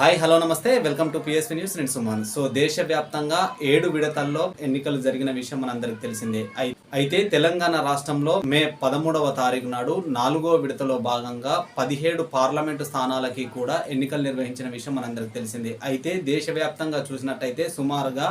Hi hello నమస్తే. Welcome to PSP news నేను Suman. So దేశవ్యాప్తంగా ఏడు విడతల్లో ఎన్నికలు జరిగిన విషయం మనందరికి తెలిసిందే. అయితే తెలంగాణ రాష్ట్రంలో మే పదమూడవ తారీఖు నాడు నాలుగో విడతలో భాగంగా పదిహేడు పార్లమెంటు స్థానాలకి కూడా ఎన్నికలు నిర్వహించిన విషయం మనందరికి తెలిసిందే. అయితే దేశవ్యాప్తంగా చూసినట్టయితే సుమారుగా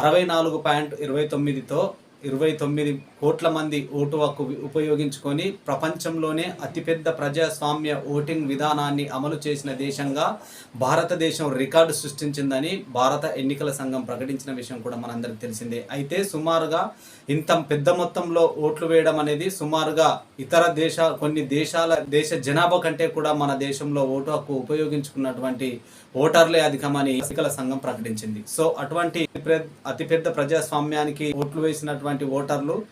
అరవై నాలుగు పాయింట్ ఇరవై తొమ్మిదితో ఇరవై తొమ్మిది కోట్ల మంది ఓటు హక్కు ఉపయోగించుకొని ప్రపంచంలోనే అతిపెద్ద ప్రజాస్వామ్య ఓటింగ్ విధానాన్ని అమలు చేసిన దేశంగా భారతదేశం రికార్డు సృష్టించిందని భారత ఎన్నికల సంఘం ప్రకటించిన విషయం కూడా మనందరికి తెలిసిందే. అయితే సుమారుగా ఇంత పెద్ద మొత్తంలో ఓట్లు వేయడం అనేది సుమారుగా ఇతర దేశ కొన్ని దేశాల దేశ జనాభా కంటే కూడా మన దేశంలో ఓటు హక్కు ఉపయోగించుకున్నటువంటి ఓటర్లే అధికమని ఎన్నికల సంఘం ప్రకటించింది. సో అటువంటి ప్ర- అతిపెద్ద ప్రజాస్వామ్యానికి ఓట్లు వేసినటువంటి ఓటర్లు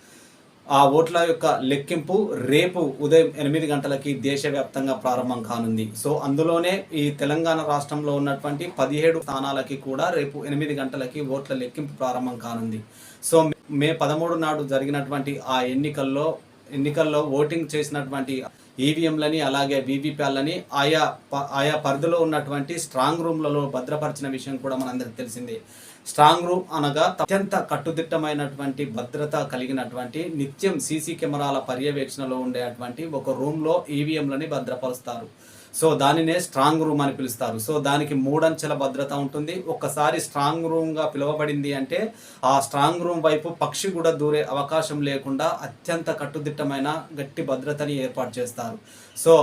ఆ ఓట్ల యొక్క లెక్కింపు రేపు ఉదయం ఎనిమిది గంటలకి దేశవ్యాప్తంగా ప్రారంభం కానుంది. సో అందులోనే ఈ తెలంగాణ రాష్ట్రంలో ఉన్నటువంటి పదిహేడు స్థానాలకి కూడా రేపు ఎనిమిది గంటలకి ఓట్ల లెక్కింపు ప్రారంభం కానుంది. సో మే పదమూడు నాడు జరిగినటువంటి ఆ ఎన్నికల్లో ఎన్నికల్లో ఓటింగ్ చేసినటువంటి ఈవీఎంలని అలాగే వీవీప్యాలని ఆయా ప- ఆయా పరిధిలో ఉన్నటువంటి స్ట్రాంగ్ రూమ్లలో భద్రపరిచిన విషయం కూడా మనందరికి తెలిసిందే. స్ట్రాంగ్ రూమ్ అనగా అత్యంత కట్టుదిట్టమైనటువంటి భద్రత కలిగినటువంటి నిత్యం సీసీ కెమెరాల పర్యవేక్షణలో ఉండేటువంటి ఒక రూమ్లో ఈవీఎంలని భద్రపరుస్తారు. సో దానినే స్ట్రాంగ్ రూమ్ అని పిలుస్తారు. సో దానికి మూడంచెల భద్రత ఉంటుంది. ఒక్కసారి స్ట్రాంగ్ రూమ్గా పిలువబడింది అంటే ఆ స్ట్రాంగ్ రూమ్ వైపు పక్షి కూడా దూరే అవకాశం లేకుండా అత్యంత కట్టుదిట్టమైన గట్టి భద్రతని ఏర్పాటు చేస్తారు. సో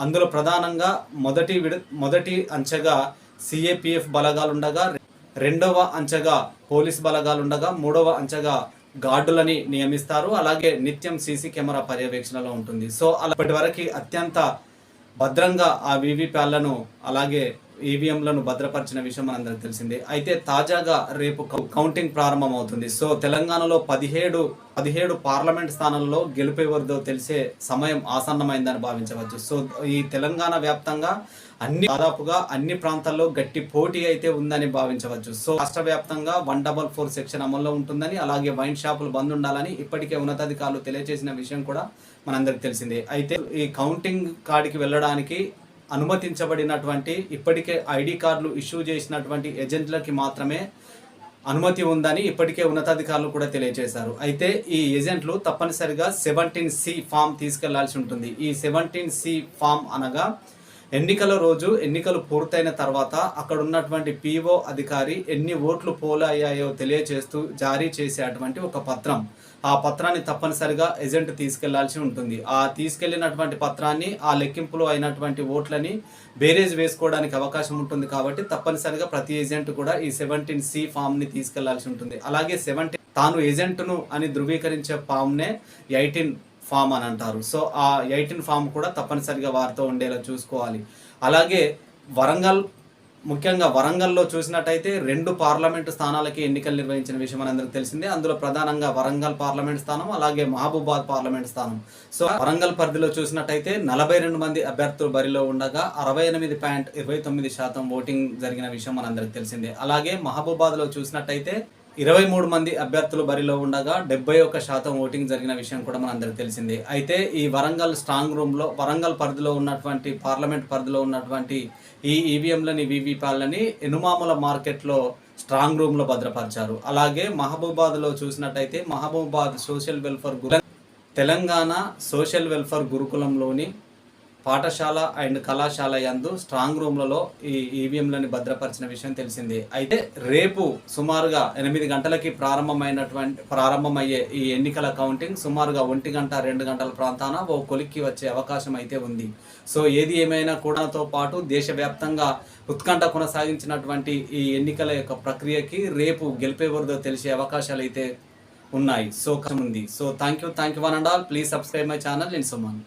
అందులో ప్రధానంగా మొదటి విడ మొదటి అంచెగా సిఏపిఎఫ్ బలగాలు ఉండగా రెండవ అంచెగా పోలీస్ బలగాలు ఉండగా మూడవ అంచెగా గార్డులని నియమిస్తారు. అలాగే నిత్యం సీసీ కెమెరా పర్యవేక్షణలో ఉంటుంది. సో అప్పటి వరకు అత్యంత భద్రంగా ఆ వీవీప్యాలను అలాగే ఈవీఎంలను భద్రపరిచిన విషయం మనందరికి తెలిసిందే. అయితే తాజాగా రేపు కౌ- కౌంటింగ్ ప్రారంభం అవుతుంది సో తెలంగాణలో పదిహేడు పదిహేడు పార్లమెంట్ స్థానాల్లో గెలుపెవరిదో తెలిసే సమయం ఆసన్నమైందని భావించవచ్చు. సో ఈ తెలంగాణ వ్యాప్తంగా అన్ని దాదాపుగా అన్ని ప్రాంతాల్లో గట్టి పోటీ అయితే ఉందని భావించవచ్చు. సో రాష్ట్ర వ్యాప్తంగా వన్ డబల్ ఫోర్ సెక్షన్ అమల్లో ఉంటుందని అలాగే వైన్ షాపులు బంద్ ఉండాలని ఇప్పటికే ఉన్నతాధికారులు తెలియజేసిన విషయం కూడా మనందరికి తెలిసిందే. అయితే ఈ కౌంటింగ్ కాడికి వెళ్ళడానికి అనుమతించబడినటువంటి ఇప్పటికే ఐడి కార్డులు ఇష్యూ చేసినటువంటి ఏజెంట్లకి మాత్రమే అనుమతి ఉందని ఇప్పటికే ఉన్నతాధికారులు కూడా తెలియజేశారు. అయితే ఈ ఏజెంట్లు తప్పనిసరిగా సెవెంటీన్ సి ఫామ్ తీసుకెళ్ళాల్సి ఉంటుంది. ఈ సెవెంటీన్ సి ఫామ్ అనగా ఎన్నికల రోజు ఎన్నికలు పూర్తయిన తర్వాత అక్కడ ఉన్నటువంటి అధికారి ఎన్ని ఓట్లు పోలయ్యాయో తెలియజేస్తూ జారీ చేసేటువంటి ఒక పత్రం. ఆ పత్రాన్ని తప్పనిసరిగా ఏజెంట్ తీసుకెళ్ళాల్సి ఉంటుంది. ఆ తీసుకెళ్ళినటువంటి పత్రాన్ని ఆ లెక్కింపులో అయినటువంటి ఓట్లని బేరేజ్ వేసుకోవడానికి అవకాశం ఉంటుంది కాబట్టి తప్పనిసరిగా ప్రతి ఏజెంట్ కూడా ఈ సెవెంటీన్ సి ఫామ్ని తీసుకెళ్ళాల్సి ఉంటుంది. అలాగే సెవెంటీన్ తాను ఏజెంట్ను అని ధృవీకరించే ఫామ్నే ఎయిటీన్ ఫామ్ అని అంటారు. సో ఆ ఎయిటీన్ ఫామ్ కూడా తప్పనిసరిగా వారితో ఉండేలా చూసుకోవాలి. అలాగే వరంగల్ ముఖ్యంగా వరంగల్లో చూసినట్టయితే రెండు పార్లమెంటు స్థానాలకి ఎన్నికలు నిర్వహించిన విషయం మనందరికి తెలిసిందే. అందులో ప్రధానంగా వరంగల్ పార్లమెంట్ స్థానం అలాగే మహబూబాద్ పార్లమెంట్ స్థానం. సో వరంగల్ పరిధిలో చూసినట్టయితే నలభై రెండు మంది అభ్యర్థులు బరిలో ఉండగా అరవై ఎనిమిది పాయింట్ ఇరవై తొమ్మిది శాతం ఓటింగ్ జరిగిన విషయం మనందరికి తెలిసిందే. అలాగే మహబూబాద్లో చూసినట్టయితే ఇరవై మూడు మంది అభ్యర్థులు బరిలో ఉండగా డెబ్బై ఒక్క శాతం ఓటింగ్ జరిగిన విషయం కూడా మనందరికీ తెలిసింది. అయితే ఈ వరంగల్ స్ట్రాంగ్ రూమ్లో వరంగల్ పరిధిలో ఉన్నటువంటి పార్లమెంట్ పరిధిలో ఉన్నటువంటి ఈ ఈవీఎంలని వీవీప్యాలని ఎనుమాముల మార్కెట్లో స్ట్రాంగ్ రూమ్లో భద్రపరిచారు. అలాగే మహబూబాద్లో చూసినట్టయితే మహబూబాద్ సోషల్ వెల్ఫేర్ గురు తెలంగాణ సోషల్ వెల్ఫేర్ గురుకులంలోని పాఠశాల అండ్ కళాశాల యందు స్ట్రాంగ్ రూమ్లలో ఈ ఈవీఎంలను భద్రపరిచిన విషయం తెలిసిందే. అయితే రేపు సుమారుగా ఎనిమిది గంటలకి ప్రారంభమైనటువంటి ప్రారంభమయ్యే ఈ ఎన్నికల కౌంటింగ్ సుమారుగా ఒంటి గంట రెండు గంటల ప్రాంతాన ఓ కొలిక్కి వచ్చే అవకాశం అయితే ఉంది. సో ఏది ఏమైనా కూడాతో పాటు దేశవ్యాప్తంగా ఉత్కంఠ కొనసాగించినటువంటి ఈ ఎన్నికల యొక్క ప్రక్రియకి రేపు గెలిపేవరదో తెలిసే అవకాశాలు అయితే ఉన్నాయి. సో ఉంది. So thank you thank you one and all please subscribe my channel నేను సుమన్.